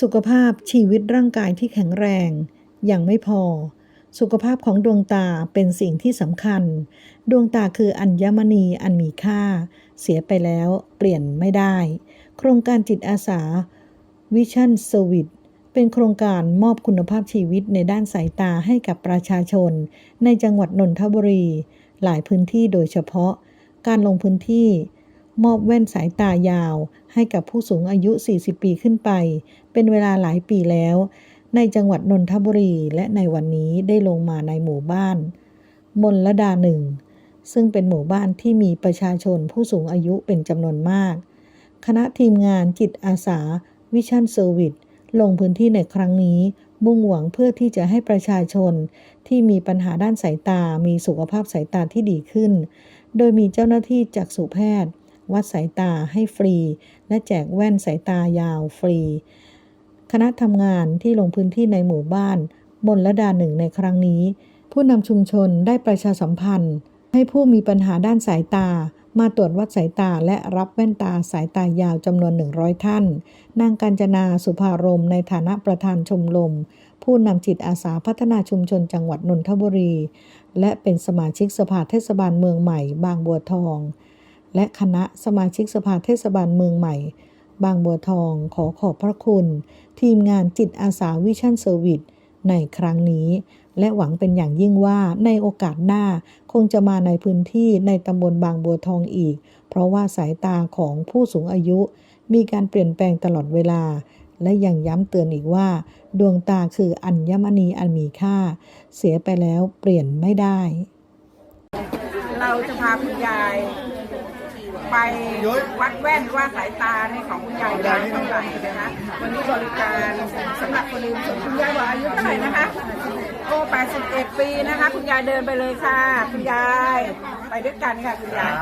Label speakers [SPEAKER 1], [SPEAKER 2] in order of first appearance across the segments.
[SPEAKER 1] สุขภาพชีวิตร่างกายที่แข็งแรงยังไม่พอ สุขภาพของดวงตาเป็นสิ่งที่สำคัญ ดวงตาคืออัญมณีอันมีค่า เสียไปแล้วเปลี่ยนไม่ได้ โครงการจิตอาสา Vision Service เป็นโครงการมอบคุณภาพชีวิตในด้านสายตาให้กับประชาชน ในจังหวัดนนทบุรี หลายพื้นที่โดยเฉพาะ การลงพื้นที่ มอบแว่นสายตายาว ให้กับผู้สูงอายุ 40 ปีขึ้นไป เป็นเวลาหลายปีแล้ว ในจังหวัดนนทบุรีและในวันนี้ได้ลงมาในหมู่บ้าน มนลดาหนึ่งซึ่งเป็นหมู่บ้านที่มีประชาชนผู้สูงอายุเป็นจำนวนมาก คณะทีมงานจิตอาสา วิชั่นเซอร์วิสลงพื้นที่ในครั้งนี้มุ่งหวังเพื่อที่จะให้ประชาชนที่มีปัญหาด้านสายตา มีสุขภาพสายตาที่ดีขึ้น โดยมีเจ้าหน้าที่จากสุแพทย์ วัดสายตาให้ฟรี และแจกแว่นสายตายาวฟรี คณะทำงานที่ลงพื้นที่ในหมู่บ้านมนละดาหนึ่งในครั้งนี้ ผู้นำชุมชนได้ประชาสัมพันธ์ ให้ผู้มีปัญหาด้านสายตา มาตรวจวัดสายตาและรับแว่นตาสายตายาวจำนวน 100 ท่าน นางกัญจนาสุภารมในฐานะประธานชมรมผู้นำจิตอาสาพัฒนาชุมชนจังหวัดนนทบุรี และเป็นสมาชิกสภาเทศบาลเมืองใหม่บางบัวทอง และคณะสมาชิกสภาเทศบาลเมืองใหม่ บางบัวทองขอขอบพระคุณ ทีมงานจิตอาสาวิชั่นเซอร์วิสในครั้งนี้ และหวังเป็นอย่างยิ่งว่าในโอกาสหน้าคงจะมาในพื้นที่ในตำบลบางบัวทองอีก เพราะว่าสายตาของผู้สูงอายุ มีการเปลี่ยนแปลงตลอดเวลา และยังย้ำเตือนอีกว่า ดวงตาคืออัญมณีอันมีค่า เสียไปแล้วเปลี่ยนไม่ได้
[SPEAKER 2] เราจะพาคุณยาย ไปวัดแว่นว่าสายตาในของคุณยายยายเท่าไหร่นะคะ วันนี้บริการสำหรับคนอื่นส่วนคุณยายบอกอายุเท่าไหร่นะคะโอ้81 ปีนะคะ คุณยายเดินไปเลยค่ะ คุณยาย ไปด้วยกันค่ะคุณยาย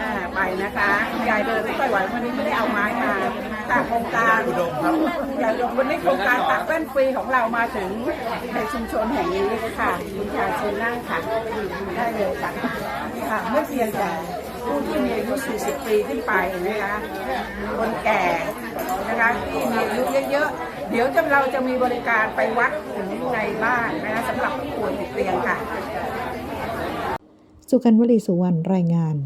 [SPEAKER 2] อ่าไปนะคะ คุณยายเดินไม่ค่อยไหววันนี้ไม่ได้เอาไม้มาค่ะโครงการยายอุดมวันนี้โครงการตัดแว่นฟรีของเรามาถึงในชุมชนแห่งนี้ค่ะคุณยายเชิญนั่งค่ะได้เลยค่ะค่ะไม่เพียงแต่ ผู้ที่มีอายุ 40 ปีขึ้นไปนะคะคนแก่นะคะที่มีอายุเยอะๆ เดี๋ยวจะเราจะมีบริการไปวัดถึงในบ้านนะคะสำหรับผู้ป่วยติดเตียงค่ะ
[SPEAKER 1] สุกันวลีสุวรรณรายงาน